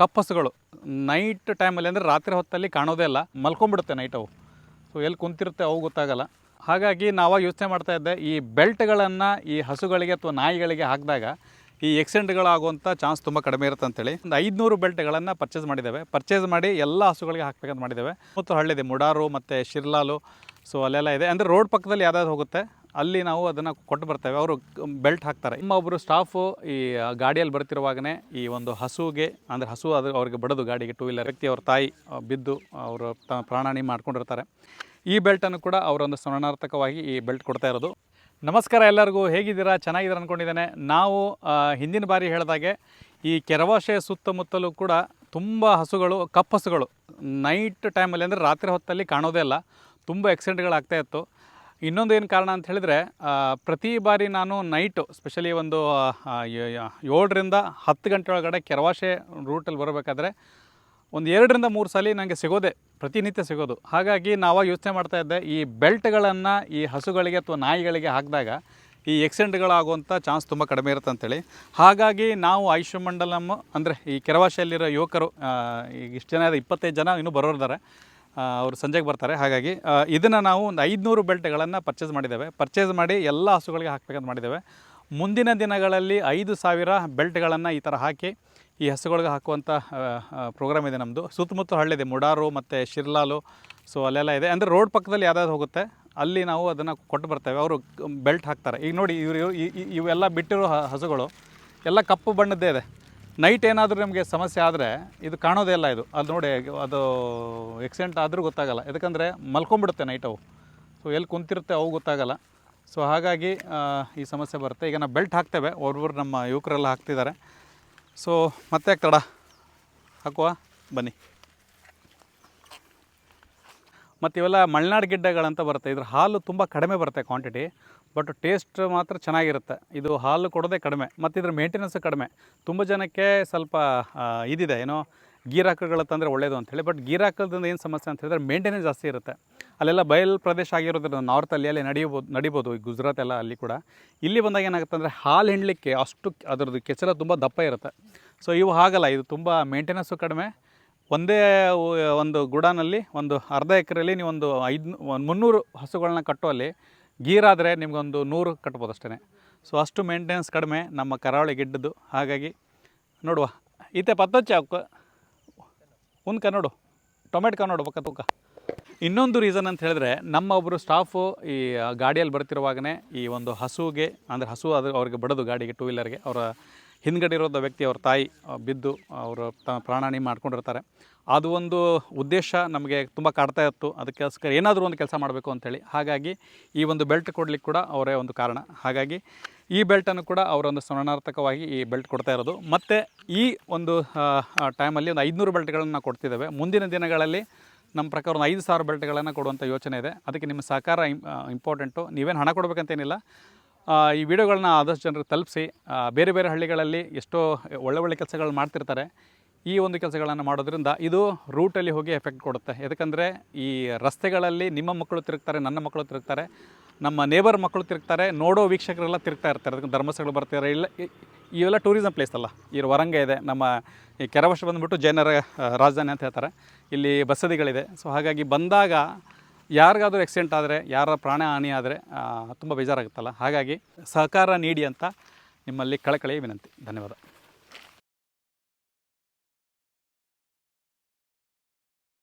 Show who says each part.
Speaker 1: ಕಪ್ಪಸುಗಳು. Night ಟೈಮಲ್ಲಿ ಅಂದರೆ ರಾತ್ರಿ ಹೊತ್ತಲ್ಲಿ ಕಾಣೋದೇ ಇಲ್ಲ. ಮಲ್ಕೊಂಡ್ಬಿಡುತ್ತೆ ನೈಟ್ ಅವು. ಸೊ ಎಲ್ಲಿ ಕುಂತಿರುತ್ತೆ ಅವು ಗೊತ್ತಾಗಲ್ಲ. ಹಾಗಾಗಿ ನಾವು ಯೋಚನೆ ಮಾಡ್ತಾ ಇದ್ದೆ, ಈ ಬೆಲ್ಟ್ಗಳನ್ನು ಈ ಹಸುಗಳಿಗೆ ಅಥವಾ ನಾಯಿಗಳಿಗೆ ಹಾಕಿದಾಗ ಈ ಎಕ್ಸಿಡೆಂಟ್ಗಳಾಗುವಂಥ ಚಾನ್ಸ್ ತುಂಬ ಕಡಿಮೆ ಇರುತ್ತೆ ಅಂತೇಳಿ. ಒಂದು ಐದುನೂರು ಬೆಲ್ಟ್ಗಳನ್ನು ಪರ್ಚೇಸ್ ಮಾಡಿದ್ದೇವೆ. ಪರ್ಚೇಸ್ ಮಾಡಿ ಎಲ್ಲ ಹಸುಗಳಿಗೆ ಹಾಕ್ಬೇಕಂತ ಮಾಡಿದ್ದೇವೆ. ಮತ್ತು ಹಳ್ಳಿದೆ ಮುಡಾರು ಮತ್ತು ಶಿರ್ಲಾಲು. ಸೊ ಅಲ್ಲೆಲ್ಲ ಇದೆ. ಅಂದರೆ ರೋಡ್ ಪಕ್ಕದಲ್ಲಿ ಯಾವ್ದಾದ್ರು ಹೋಗುತ್ತೆ. ಅಲ್ಲಿ ನಾವು ಅದನ್ನು ಕೊಟ್ಟು ಬರ್ತೇವೆ. ಅವರು ಬೆಲ್ಟ್ ಹಾಕ್ತಾರೆ. ನಿಮ್ಮ ಒಬ್ಬರು ಸ್ಟಾಫು ಈ ಗಾಡಿಯಲ್ಲಿ ಬರ್ತಿರುವಾಗನೇ ಈ ಒಂದು ಹಸುಗೆ, ಅಂದರೆ ಹಸು ಅದು ಅವ್ರಿಗೆ ಬಡದು ಗಾಡಿಗೆ ಟೂ ವೀಲರ್ ವ್ಯಕ್ತಿ ಅವ್ರ ತಾಯಿ ಬಿದ್ದು ಅವರು ತ ಪ್ರಾಣಾಣಿ ಮಾಡ್ಕೊಂಡಿರ್ತಾರೆ. ಈ ಬೆಲ್ಟನ್ನು ಕೂಡ ಅವರೊಂದು ಸ್ಮರಣಾರ್ಥಕವಾಗಿ ಈ ಬೆಲ್ಟ್ ಕೊಡ್ತಾ ಇರೋದು. ನಮಸ್ಕಾರ ಎಲ್ಲರಿಗೂ. ಹೇಗಿದ್ದೀರಾ? ಚೆನ್ನಾಗಿದ್ದೀರಾ ಅಂದ್ಕೊಂಡಿದ್ದೇನೆ ನಾವು ಹಿಂದಿನ ಬಾರಿ ಹೇಳಿದಾಗೆ ಈ ಕೆರವಾಶೆ ಸುತ್ತಮುತ್ತಲೂ ಕೂಡ ತುಂಬ ಹಸುಗಳು ಕಪ್ಪಸುಗಳು ನೈಟ್ ಟೈಮಲ್ಲಿ ಅಂದರೆ ರಾತ್ರಿ ಹೊತ್ತಲ್ಲಿ ಕಾಣೋದೇ ಇಲ್ಲ ತುಂಬ ಆಕ್ಸಿಡೆಂಟ್ಗಳಾಗ್ತಾ ಇತ್ತು. ಇನ್ನೊಂದು ಏನು ಕಾರಣ ಅಂತ ಹೇಳಿದರೆ ಪ್ರತಿ ಬಾರಿ ನಾನು ನೈಟು ಸ್ಪೆಷಲಿ ಒಂದು ಏಳರಿಂದ ಹತ್ತು ಗಂಟೆ ಒಳಗಡೆ ಕೆರವಾಶೆ ರೂಟಲ್ಲಿ ಬರಬೇಕಾದ್ರೆ ಒಂದು ಎರಡರಿಂದ ಮೂರು ಸಲ ನನಗೆ ಸಿಗೋದೆ, ಪ್ರತಿನಿತ್ಯ ಸಿಗೋದು. ಹಾಗಾಗಿ ನಾವು ಯೋಚನೆ ಮಾಡ್ತಾ ಇದ್ದೆ, ಈ ಬೆಲ್ಟ್ಗಳನ್ನು ಈ ಹಸುಗಳಿಗೆ ಅಥವಾ ನಾಯಿಗಳಿಗೆ ಹಾಕಿದಾಗ ಈ ಆಕ್ಸಿಡೆಂಟ್ಗಳಾಗುವಂಥ ಚಾನ್ಸ್ ತುಂಬ ಕಡಿಮೆ ಇರುತ್ತೆ ಅಂತೇಳಿ. ಹಾಗಾಗಿ ನಾವು ಆಯುಷ್ಯ ಮಂಡಲಮ್ ಅಂದರೆ ಈ ಕೆರವಾಶೆಯಲ್ಲಿರೋ ಯುವಕರು ಈಗ ಇಷ್ಟು ಜನ ಇಪ್ಪತ್ತೈದು ಜನ ಇನ್ನೂ ಬರೋರಿದ್ದಾರೆ ಅವರು ಸಂಜೆಗೆ ಬರ್ತಾರೆ. ಹಾಗಾಗಿ ಇದನ್ನು ನಾವು ಒಂದು ಐದುನೂರು ಬೆಲ್ಟ್ಗಳನ್ನು ಪರ್ಚೇಸ್ ಮಾಡಿದ್ದೇವೆ. ಪರ್ಚೇಸ್ ಮಾಡಿ ಎಲ್ಲ ಹಸುಗಳಿಗೆ ಹಾಕ್ಬೇಕಂತ ಮಾಡಿದ್ದೇವೆ. ಮುಂದಿನ ದಿನಗಳಲ್ಲಿ ಐದು ಸಾವಿರ ಬೆಲ್ಟ್ಗಳನ್ನು ಈ ಥರ ಹಾಕಿ ಈ ಹಸುಗಳಿಗೆ ಹಾಕುವಂಥ ಪ್ರೋಗ್ರಾಮ್ ಇದೆ ನಮ್ಮದು ಸುತ್ತಮುತ್ತ ಹಳ್ಳಿದೆ ಮುಡಾರು ಮತ್ತು ಶಿರ್ಲಾಲು ಸೊ ಅಲ್ಲೆಲ್ಲ ಇದೆ. ಅಂದರೆ ರೋಡ್ ಪಕ್ಕದಲ್ಲಿ ಯಾವ್ದಾದ್ರು ಹೋಗುತ್ತೆ. ಅಲ್ಲಿ ನಾವು ಅದನ್ನು ಕೊಟ್ಟು ಬರ್ತೇವೆ. ಅವರು ಬೆಲ್ಟ್ ಹಾಕ್ತಾರೆ. ಈಗ ನೋಡಿ ಇವರು ಇವೆಲ್ಲ ಬಿಟ್ಟಿರೋ ಹಸುಗಳು ಎಲ್ಲ ಕಪ್ಪು ಬಣ್ಣದ್ದೇ ಇದೆ. ನೈಟ್ ಏನಾದರೂ ನಿಮಗೆ ಸಮಸ್ಯೆ ಆದರೆ ಇದು ಕಾಣೋದೇ ಇಲ್ಲ ಇದು. ಅದು ನೋಡಿ, ಅದು ಎಕ್ಸಿಡೆಂಟ್ ಆದರೂ ಗೊತ್ತಾಗಲ್ಲ. ಯಾಕಂದರೆ ಮಲ್ಕೊಂಬಿಡುತ್ತೆ ನೈಟ್ ಅವು. ಸೊ ಎಲ್ಲಿ ಕುಂತಿರುತ್ತೆ ಅವು ಗೊತ್ತಾಗಲ್ಲ. ಸೊ ಹಾಗಾಗಿ ಈ ಸಮಸ್ಯೆ ಬರುತ್ತೆ. ಈಗ ನಾವು ಬೆಲ್ಟ್ ಹಾಕ್ತೇವೆ. ಒಬ್ಬೊಬ್ರು ನಮ್ಮ ಯುವಕರೆಲ್ಲ ಹಾಕ್ತಿದ್ದಾರೆ. ಸೊ ಮತ್ತೆ ತಡ? ಹಾಕುವ? ಬನ್ನಿ. ಮತ್ತು ಇವೆಲ್ಲ ಮಲೆನಾಡು ಗಿಡ್ಡಗಳಂತ ಬರುತ್ತೆ. ಇದ್ರ ಹಾಲು ತುಂಬ ಕಡಿಮೆ ಬರುತ್ತೆ ಕ್ವಾಂಟಿಟಿ ಬಟ್ ಟೇಸ್ಟ್ ಮಾತ್ರ ಚೆನ್ನಾಗಿರುತ್ತೆ. ಇದು ಹಾಲು ಕೊಡೋದೇ ಕಡಿಮೆ, ಮತ್ತು ಇದ್ರ ಮೇಂಟೆನೆನ್ಸ್ ಕಡಿಮೆ. ತುಂಬ ಜನಕ್ಕೆ ಸ್ವಲ್ಪ ಇದಿದೆ, ಏನೋ ಗೀರ್ ತಂದರೆ ಒಳ್ಳೆಯದು ಅಂಥೇಳಿ ಬಟ್ ಗೀರ್ ಏನು ಸಮಸ್ಯೆ ಅಂತ ಹೇಳಿದ್ರೆ ಮೇಂಟೆನೆನ್ಸ್ ಜಾಸ್ತಿ ಇರುತ್ತೆ. ಅಲ್ಲೆಲ್ಲ ಬಯಲು ಪ್ರದೇಶ ಆಗಿರೋದ್ರಿಂದ ನಾರ್ತಲ್ಲಿ ಅಲ್ಲಿ ನಡಿಬೋದು ನಡಿಬೋದು, ಈ ಗುಜರಾತ್ ಎಲ್ಲ ಅಲ್ಲಿ ಕೂಡ. ಇಲ್ಲಿ ಬಂದಾಗ ಏನಾಗುತ್ತೆ ಅಂದರೆ ಹಾಲು ಹಿಂಡಲಿಕ್ಕೆ ಅಷ್ಟು ಅದರದ್ದು ಕೆಚ್ಚಲ ತುಂಬ ದಪ್ಪ ಇರುತ್ತೆ. ಸೊ ಇವು ಹಾಗಲ್ಲ, ಇದು ತುಂಬ ಮೇಂಟೆನೆನ್ಸು ಕಡಿಮೆ. ಒಂದೇ ಒಂದು ಗುಡಾನಲ್ಲಿ ಒಂದು ಅರ್ಧ ಎಕರೆಯಲ್ಲಿ ನೀವು ಒಂದು ಐದು ಒಂದು ಮುನ್ನೂರು ಹಸುಗಳನ್ನ ಕಟ್ಟುವಲ್ಲಿ ಗೀರಾದರೆ ನಿಮಗೊಂದು ನೂರು ಕಟ್ಬೋದು ಅಷ್ಟೇ ಸೊ ಅಷ್ಟು ಮೇಂಟೆನೆನ್ಸ್ ಕಡಿಮೆ ನಮ್ಮ ಕರಾವಳಿ ಗಿಡ್ಡದ್ದು. ಹಾಗಾಗಿ ನೋಡುವ. ಈತೆ ಪತ್ತೊಚ್ಚೆ ಅವಕ್ಕ ಉನ್ಕ ನೋಡು. ಟೊಮೆಟೊ ನೋಡು ಬಕ್ಕ ತೂಕ. ಇನ್ನೊಂದು ರೀಸನ್ ಅಂತ ಹೇಳಿದ್ರೆ ನಮ್ಮ ಒಬ್ಬರು ಸ್ಟಾಫು ಈ ಗಾಡಿಯಲ್ಲಿ ಬರ್ತಿರುವಾಗನೇ ಈ ಒಂದು ಹಸುಗೆ, ಅಂದರೆ ಹಸು ಅದು ಅವ್ರಿಗೆ ಬಡದು ಗಾಡಿಗೆ ಟೂ ವೀಲರ್ಗೆ ಅವರ ಹಿಂದ್ಗಡೆ ಇರೋದ ವ್ಯಕ್ತಿ ಅವ್ರ ತಾಯಿ ಬಿದ್ದು ಅವರು ತ ಪ್ರಾಣಾಣಿ ಮಾಡ್ಕೊಂಡಿರ್ತಾರೆ. ಅದು ಒಂದು ಉದ್ದೇಶ ನಮಗೆ ತುಂಬ ಕಾಡ್ತಾ ಇತ್ತು. ಅದಕ್ಕೋಸ್ಕರ ಏನಾದರೂ ಒಂದು ಕೆಲಸ ಮಾಡಬೇಕು ಅಂಥೇಳಿ ಹಾಗಾಗಿ ಈ ಒಂದು ಬೆಲ್ಟ್ ಕೊಡಲಿಕ್ಕೆ ಕೂಡ ಅವರೇ ಒಂದು ಕಾರಣ. ಹಾಗಾಗಿ ಈ ಬೆಲ್ಟನ್ನು ಕೂಡ ಅವರೊಂದು ಸ್ಮರಣಾರ್ಥಕವಾಗಿ ಈ ಬೆಲ್ಟ್ ಕೊಡ್ತಾ ಇರೋದು. ಮತ್ತು ಈ ಒಂದು ಟೈಮಲ್ಲಿ ಒಂದು ಐದುನೂರು ಬೆಲ್ಟ್ಗಳನ್ನು ನಾವು ಕೊಡ್ತಿದ್ದೇವೆ. ಮುಂದಿನ ದಿನಗಳಲ್ಲಿ ನಮ್ಮ ಪ್ರಕಾರ ಒಂದು ಐದು ಸಾವಿರ ಬೆಲ್ಟ್ಗಳನ್ನು ಕೊಡುವಂಥ ಯೋಚನೆ ಇದೆ. ಅದಕ್ಕೆ ನಿಮ್ಮ ಸಹಕಾರ ಇಂಪಾರ್ಟೆಂಟು. ನೀವೇನು ಹಣ ಕೊಡಬೇಕಂತೇನಿಲ್ಲ. ಈ ವಿಡಿಯೋಗಳನ್ನ ಆದಷ್ಟು ಜನರು ತಲುಪಿಸಿ ಬೇರೆ ಬೇರೆ ಹಳ್ಳಿಗಳಲ್ಲಿ ಎಷ್ಟೋ ಒಳ್ಳೆ ಒಳ್ಳೆ ಕೆಲಸಗಳು ಮಾಡ್ತಿರ್ತಾರೆ. ಈ ಒಂದು ಕೆಲಸಗಳನ್ನು ಮಾಡೋದ್ರಿಂದ ಇದು ರೂಟಲ್ಲಿ ಹೋಗಿ ಎಫೆಕ್ಟ್ ಕೊಡುತ್ತೆ. ಯಾಕಂದರೆ ಈ ರಸ್ತೆಗಳಲ್ಲಿ ನಿಮ್ಮ ಮಕ್ಕಳು ತಿರುಗ್ತಾರೆ, ನನ್ನ ಮಕ್ಕಳು ತಿರುಗ್ತಾರೆ, ನಮ್ಮ ನೇಬರ್ ಮಕ್ಕಳು ತಿರುಗ್ತಾರೆ, ನೋಡೋ ವೀಕ್ಷಕರೆಲ್ಲ ತಿರುಗ್ತಾ ಇರ್ತಾರೆ. ಅದಕ್ಕೆ ಧರ್ಮಸ್ಥಳ ಬರ್ತಾರೆ ಇಲ್ಲ ಇವೆಲ್ಲ ಟೂರಿಸಮ್ ಪ್ಲೇಸ್ ಅಲ್ಲ. ಈ ವರಂಗ ಇದೆ. ನಮ್ಮ ಈ ಕೆರವಶ ಬಂದುಬಿಟ್ಟು ಜೈನರ ರಾಜಧಾನಿ ಅಂತ ಹೇಳ್ತಾರೆ. ಇಲ್ಲಿ ಬಸದಿಗಳಿದೆ. ಸೊ ಹಾಗಾಗಿ ಬಂದಾಗ ಯಾರಿಗಾದ್ರೂ ಆಕ್ಸಿಡೆಂಟ್ ಆದರೆ, ಯಾರ ಪ್ರಾಣ ಹಾನಿ ಆದರೆ ತುಂಬ ಬೇಜಾರಾಗುತ್ತಲ್ಲ? ಹಾಗಾಗಿ ಸಹಕಾರ ನೀಡಿ ಅಂತ ನಿಮ್ಮಲ್ಲಿ ಕಳಕಳಿ ವಿನಂತಿ. ಧನ್ಯವಾದ.